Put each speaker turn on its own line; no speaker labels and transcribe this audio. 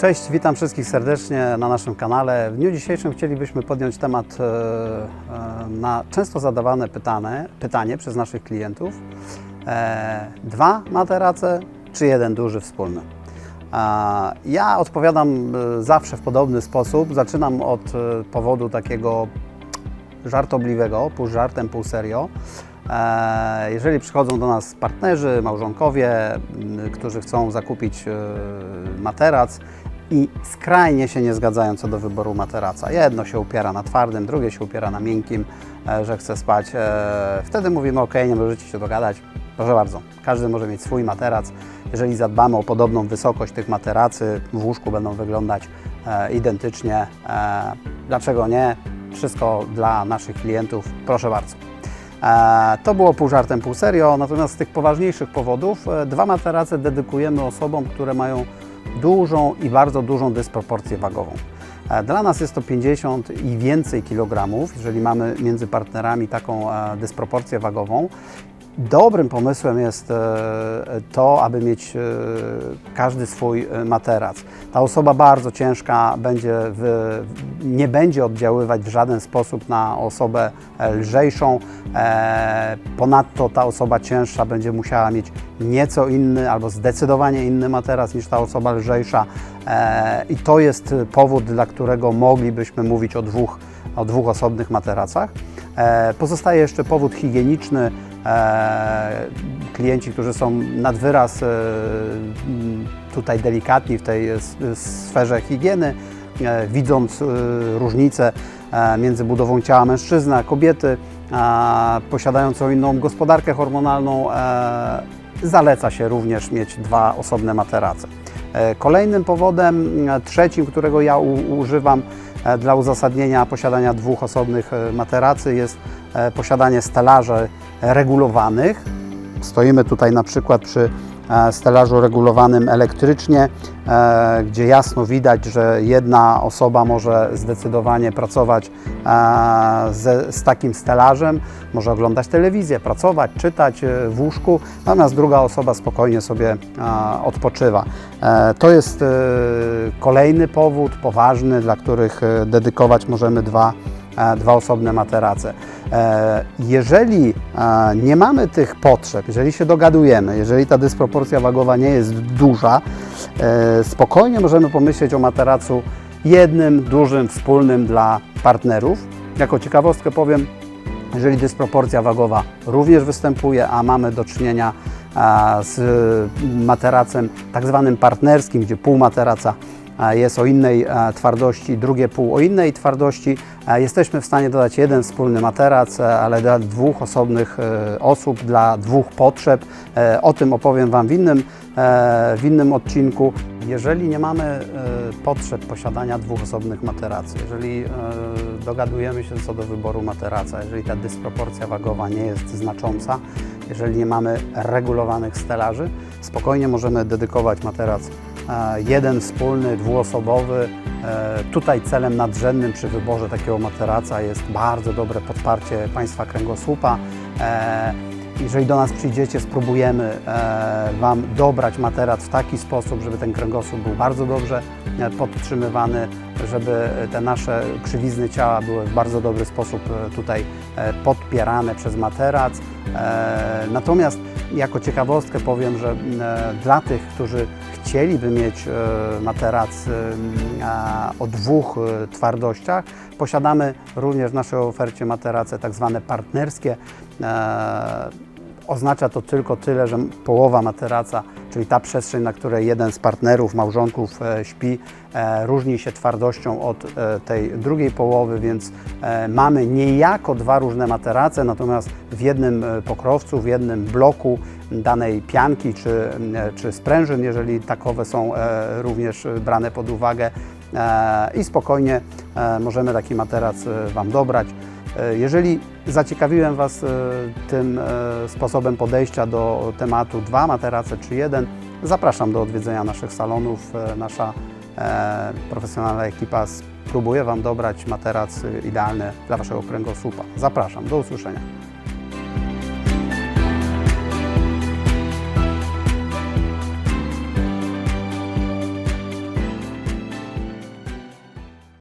Cześć, witam wszystkich serdecznie na naszym kanale. W dniu dzisiejszym chcielibyśmy podjąć temat e, e, na często zadawane pytanie, pytanie przez naszych klientów. E, Dwa materace czy jeden duży wspólny? Ja odpowiadam e, zawsze w podobny sposób. Zaczynam od e, powodu takiego żartobliwego, pół żartem, pół serio. E, Jeżeli przychodzą do nas partnerzy, małżonkowie, którzy chcą zakupić materac i skrajnie się nie zgadzają co do wyboru materaca. Jedno się upiera na twardym, drugie się upiera na miękkim, że chce spać. Wtedy mówimy, ok, nie możecie się dogadać. Proszę bardzo, każdy może mieć swój materac. Jeżeli zadbamy o podobną wysokość tych materacy, w łóżku będą wyglądać e, identycznie. E, Dlaczego nie? Wszystko dla naszych klientów, proszę bardzo. E, To było pół żartem, pół serio, natomiast z tych poważniejszych powodów e, dwa materace dedykujemy osobom, które mają dużą i bardzo dużą dysproporcję wagową. E, Dla nas jest to 50 i więcej kilogramów, jeżeli mamy między partnerami taką e, dysproporcję wagową. Dobrym pomysłem jest e, to, aby mieć e, każdy swój e, materac. Ta osoba bardzo ciężka będzie w, nie będzie oddziaływać w żaden sposób na osobę lżejszą. Ponadto ta osoba cięższa będzie musiała mieć nieco inny albo zdecydowanie inny materac niż ta osoba lżejsza. I to jest powód, dla którego moglibyśmy mówić o dwóch, o dwóch osobnych materacach. Pozostaje jeszcze powód higieniczny. E, Klienci, którzy są nad wyraz e, tutaj delikatni w tej sferze higieny, e, widząc różnicę między budową ciała mężczyzny a kobiety, posiadającą inną gospodarkę hormonalną, zaleca się również mieć dwa osobne materace. Kolejnym powodem, trzecim, którego ja używam dla uzasadnienia posiadania dwóch osobnych materacy jest posiadanie stelaży regulowanych. Stoimy tutaj na przykład przy e, stelażu regulowanym elektrycznie, e, gdzie jasno widać, że jedna osoba może zdecydowanie pracować e, ze, z takim stelażem, może oglądać telewizję, pracować, czytać w łóżku, natomiast druga osoba spokojnie sobie odpoczywa. To jest kolejny powód poważny, dla których dedykować możemy dwa dwa osobne materace. E, Jeżeli e, nie mamy tych potrzeb, jeżeli się dogadujemy, jeżeli ta dysproporcja wagowa nie jest duża, e, spokojnie możemy pomyśleć o materacu jednym, dużym, wspólnym dla partnerów. Jako ciekawostkę powiem, jeżeli dysproporcja wagowa również występuje, a mamy do czynienia z materacem tak zwanym partnerskim, gdzie pół materaca jest o innej a, twardości, drugie pół o innej twardości, a, jesteśmy w stanie dodać jeden wspólny materac, a, ale dla dwóch osobnych e, osób, dla dwóch potrzeb. E, O tym opowiem Wam w innym, e, w innym odcinku. Jeżeli nie mamy e, potrzeb posiadania dwóch osobnych materacy, jeżeli e, dogadujemy się co do wyboru materaca, jeżeli ta dysproporcja wagowa nie jest znacząca, jeżeli nie mamy regulowanych stelaży, spokojnie możemy dedykować materac e, jeden wspólny, dwuosobowy. E, Tutaj celem nadrzędnym przy wyborze takiego materaca jest bardzo dobre podparcie Państwa kręgosłupa. Jeżeli do nas przyjdziecie, spróbujemy e, Wam dobrać materac w taki sposób, żeby ten kręgosłup był bardzo dobrze e, podtrzymywany, żeby te nasze krzywizny ciała były w bardzo dobry sposób e, tutaj podpierane przez materac. Natomiast jako ciekawostkę powiem, że dla tych, którzy chcieliby mieć materac o dwóch twardościach, posiadamy również w naszej ofercie materace tak zwane partnerskie. Oznacza to tylko tyle, że połowa materaca, czyli ta przestrzeń, na której jeden z partnerów, małżonków e, śpi, e, różni się twardością od e, tej drugiej połowy, więc mamy niejako dwa różne materace, natomiast w jednym pokrowcu, w jednym bloku danej pianki czy, czy sprężyn, jeżeli takowe są również brane pod uwagę i spokojnie możemy taki materac Wam dobrać. E, Jeżeli zaciekawiłem Was e, tym e, sposobem podejścia do tematu dwa materace czy jeden, zapraszam do odwiedzenia naszych salonów. Nasza profesjonalna ekipa spróbuje Wam dobrać materac idealny dla Waszego kręgosłupa. Zapraszam, do usłyszenia.